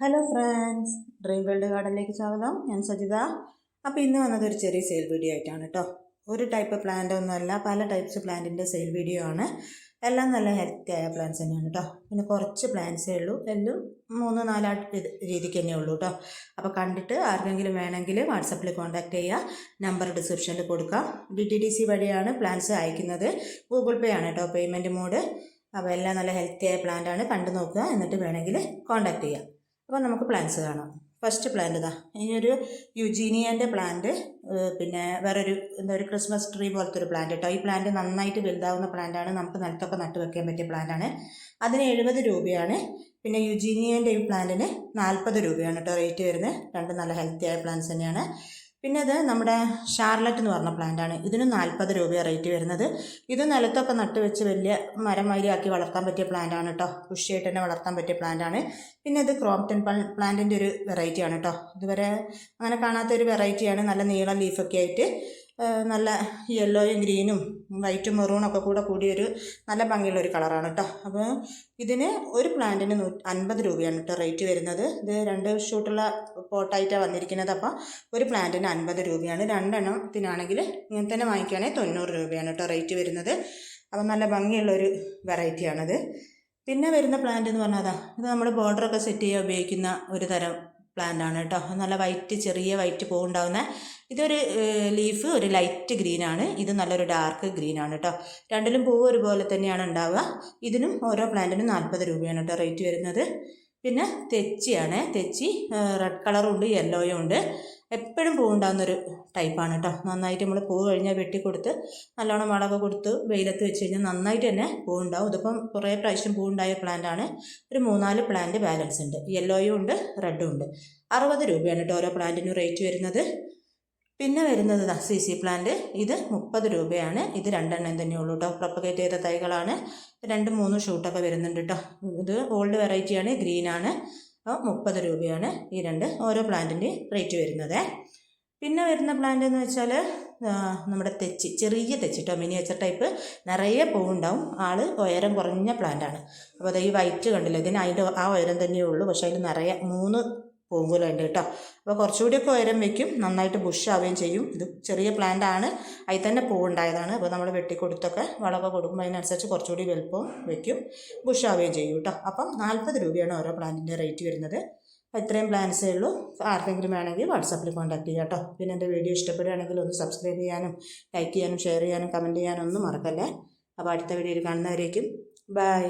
Hello friends dream world ഗാർഡനിലേക്ക് സ്വാഗതം. ഞാൻ സജിത. അപ്പോൾ ഇന്ന് വന്നത് ഒരു ചെറിയ സെയിൽ വീഡിയോ ആയിട്ടാണ് കേട്ടോ ഒരു ടൈപ്പ് പ്ലാന്റ് ഒന്നുമല്ല പല ടൈപ്സ് പ്ലാന്റിന്റെ സെയിൽ വീഡിയോ ആണ്. എല്ലാം നല്ല ഹെൽത്തി ആയ പ്ലാന്റ്സ് തന്നെയാണ് കേട്ടോ പിന്നെ കുറച്ച് പ്ലാന്റ്സേ ഉള്ളൂ. എല്ലാം മൂന്ന് നാല് രീതിക്ക് തന്നെ ഉള്ളൂ കേട്ടോ അപ്പോൾ കണ്ടിട്ട് ആർക്കെങ്കിലും വേണമെങ്കിൽ വാട്സപ്പിൽ കോൺടാക്ട് ചെയ്യുക നമ്പർ ഡിസ്ക്രിപ്ഷനിൽ കൊടുക്കാം. ഡി ടി ഡി സി വഴിയാണ് പ്ലാന്റ്സ് അയക്കുന്നത്. ഗൂഗിൾ പേ ആണ് കേട്ടോ പേയ്മെന്റ് മോഡ് അപ്പോൾ എല്ലാം നല്ല ഹെൽത്തി ആയ പ്ലാന്റ് ആണ്. കണ്ടു നോക്കുക. എന്നിട്ട് വേണമെങ്കിൽ കോൺടാക്ട് ചെയ്യുക അപ്പോൾ നമുക്ക് പ്ലാന്റ്സ് കാണാം. ഫസ്റ്റ് പ്ലാന്റ് ഇതാ. ഈ ഒരു യുജീനിയന്റെ പ്ലാന്റ് പിന്നെ വേറൊരു എന്താ ഒരു ക്രിസ്മസ് ട്രീ പോലത്തെ ഒരു പ്ലാന്റ് കേട്ടോ ഈ പ്ലാന്റ് നന്നായിട്ട് വലുതാവുന്ന പ്ലാന്റാണ് നമുക്ക് നിലത്തൊക്കെ നട്ടു വെക്കാൻ പറ്റിയ പ്ലാന്റാണ് അതിന് എഴുപത് രൂപയാണ്. പിന്നെ യുജീനിയന്റെ ഈ പ്ലാന്റിന് നാൽപ്പത് രൂപയാണ് കേട്ടോ റേറ്റ് വരുന്നത്. രണ്ട് നല്ല ഹെൽത്തി ആയ പ്ലാന്റ്സ് തന്നെയാണ്. പിന്നെ അത് നമ്മുടെ ഷാർലറ്റ് എന്ന് പറഞ്ഞ പ്ലാന്റാണ് ഇതിന് നാൽപ്പത് രൂപയാണ് റേറ്റ് വരുന്നത്. ഇത് നിലത്തൊക്കെ നട്ട് വെച്ച് വലിയ മരം ആക്കി വളർത്താൻ പറ്റിയ പ്ലാന്റാണ് കേട്ടോ കൃഷിയായിട്ട് തന്നെ വളർത്താൻ പറ്റിയ പ്ലാന്റാണ് പിന്നെ ഇത് ക്രോംപ്റ്റൺ പ്ലാന്റിന്റെ ഒരു വെറൈറ്റിയാണ് കേട്ടോ ഇതുവരെ അങ്ങനെ കാണാത്ത ഒരു വെറൈറ്റിയാണ് നല്ല നീളം ലീഫൊക്കെ ആയിട്ട്. നല്ല യെല്ലോയും ഗ്രീനും വൈറ്റും മെറൂണൊക്കെ കൂടെ കൂടിയൊരു നല്ല ഭംഗിയുള്ളൊരു കളറാണ് കേട്ടോ അപ്പോൾ ഇതിന് ഒരു പ്ലാന്റിന് അൻപത് രൂപയാണ് കേട്ടോ റേറ്റ് വരുന്നത്. ഇത് രണ്ട് ഷൂട്ടുള്ള പോട്ടായിട്ടാണ് വന്നിരിക്കുന്നത്. അപ്പോൾ ഒരു പ്ലാന്റിന് അൻപത് രൂപയാണ്. രണ്ടെണ്ണത്തിനാണെങ്കിൽ ഇങ്ങനെ തന്നെ വാങ്ങിക്കുകയാണെങ്കിൽ തൊണ്ണൂറ് രൂപയാണ് കേട്ടോ റേറ്റ് വരുന്നത്. അപ്പോൾ നല്ല ഭംഗിയുള്ളൊരു വെറൈറ്റിയാണത് പിന്നെ വരുന്ന പ്ലാന്റ് എന്ന് പറഞ്ഞാൽ അതാ ഇത് നമ്മൾ ബോർഡറൊക്കെ സെറ്റ് ചെയ്യാൻ ഉപയോഗിക്കുന്ന ഒരു തരം പ്ലാന്റ് ആണ് കേട്ടോ. നല്ല വൈറ്റ് ചെറിയ വൈറ്റ് പോകുണ്ടാവുന്ന ഇതൊരു ലീഫ് ഒരു ലൈറ്റ് ഗ്രീൻ ആണ്. ഇത് നല്ലൊരു ഡാർക്ക് ഗ്രീൻ ആണ് കേട്ടോ. രണ്ടിലും പൂവ് ഒരുപോലെ തന്നെയാണ് ഉണ്ടാവുക. ഇതിനും ഓരോ പ്ലാന്റിനും നാൽപ്പത് രൂപയാണ് കേട്ടോ റേറ്റ് വരുന്നത്. പിന്നെ തെച്ചിയാണ്. തെച്ചി റെഡ് കളറും ഉണ്ട് യെല്ലോയും ഉണ്ട്. എപ്പോഴും പൂവുണ്ടാകുന്നൊരു ടൈപ്പാണ് കേട്ടോ നന്നായിട്ട് നമ്മൾ പൂവ് കഴിഞ്ഞാൽ വെട്ടിക്കൊടുത്ത് നല്ലോണം വളമൊക്കെ കൊടുത്ത് വെയിലത്ത് വെച്ച് കഴിഞ്ഞാൽ നന്നായിട്ട് തന്നെ പൂവുണ്ടാവും. ഇതിപ്പം കുറേ പ്രാവശ്യം പൂവുണ്ടായ പ്ലാന്റ് ആണ്. ഒരു മൂന്നാൽ പ്ലാന്റ് ബാലൻസ് ഉണ്ട്. യെല്ലോയും ഉണ്ട് റെഡും ഉണ്ട്. അറുപത് രൂപയാണ് കേട്ടോ ഓരോ പ്ലാന്റിനും റേറ്റ് വരുന്നത്. പിന്നെ വരുന്നത് സി സി പ്ലാന്റ് ഇത് മുപ്പത് രൂപയാണ്. ഇത് രണ്ടെണ്ണം തന്നെ ഉള്ളൂ കേട്ടോ പ്രൊപ്പഗേറ്റ് ചെയ്ത തൈകളാണ്. രണ്ട് മൂന്ന് ഷൂട്ടൊക്കെ വരുന്നുണ്ട് കേട്ടോ ഇത് ഓൾഡ് വെറൈറ്റിയാണ് ഗ്രീനാണ് മുപ്പത് രൂപയാണ് ഈ രണ്ട് ഓരോ പ്ലാന്റിന്റെയും റേറ്റ് വരുന്നത്. പിന്നെ വരുന്ന പ്ലാന്റ് എന്ന് വെച്ചാൽ നമ്മുടെ തെച്ചി ചെറിയ തെച്ചി കേട്ടോ മിനിയേച്ചർ ടൈപ്പ് നിറയെ പൂവുണ്ടാവും. ആൾ ഉയരം കുറഞ്ഞ പ്ലാന്റാണ് അപ്പോൾ അത് ഈ വൈറ്റ് കണ്ടില്ല? ഇതിന് അതിന്റെ ആ ഉയരം തന്നെയേ ഉള്ളൂ. പക്ഷേ അതിൽ നിറയെ മൂന്ന് പൂങ്കുലുണ്ട് കേട്ടോ. അപ്പോൾ കുറച്ചുകൂടിയൊക്കെ ഉയരം വെക്കും നന്നായിട്ട് ബുഷ് ആവുകയും ചെയ്യും. ഇത് ചെറിയ പ്ലാന്റ് ആണ് അതിൽ തന്നെ പൂവുണ്ടായതാണ്. അപ്പോൾ നമ്മൾ വെട്ടിക്കൊടുത്തൊക്കെ വളമൊക്കെ കൊടുക്കുമ്പോൾ അതിനനുസരിച്ച് കുറച്ചുകൂടി വലുപ്പവും വെക്കും ബുഷ് ആവുകയും ചെയ്യും കേട്ടോ. അപ്പം നാൽപ്പത് രൂപയാണ് ഓരോ പ്ലാന്റിന്റെ റേറ്റ് വരുന്നത്. ഇത്രയും പ്ലാൻസേ ഉള്ളൂ. ആർക്കെങ്കിലും വേണമെങ്കിൽ വാട്സാപ്പിൽ കോൺടാക്ട് ചെയ്യാം കേട്ടോ. പിന്നെ എന്റെ വീഡിയോ ഇഷ്ടപ്പെടുകയാണെങ്കിൽ ഒന്ന് സബ്സ്ക്രൈബ് ചെയ്യാനും ലൈക്ക് ചെയ്യാനും ഷെയർ ചെയ്യാനും കമന്റ് ചെയ്യാനും ഒന്നും മറക്കല്ലേ. അപ്പോൾ അടുത്ത വീഡിയോയിൽ കാണുന്നവരേക്കും ബൈ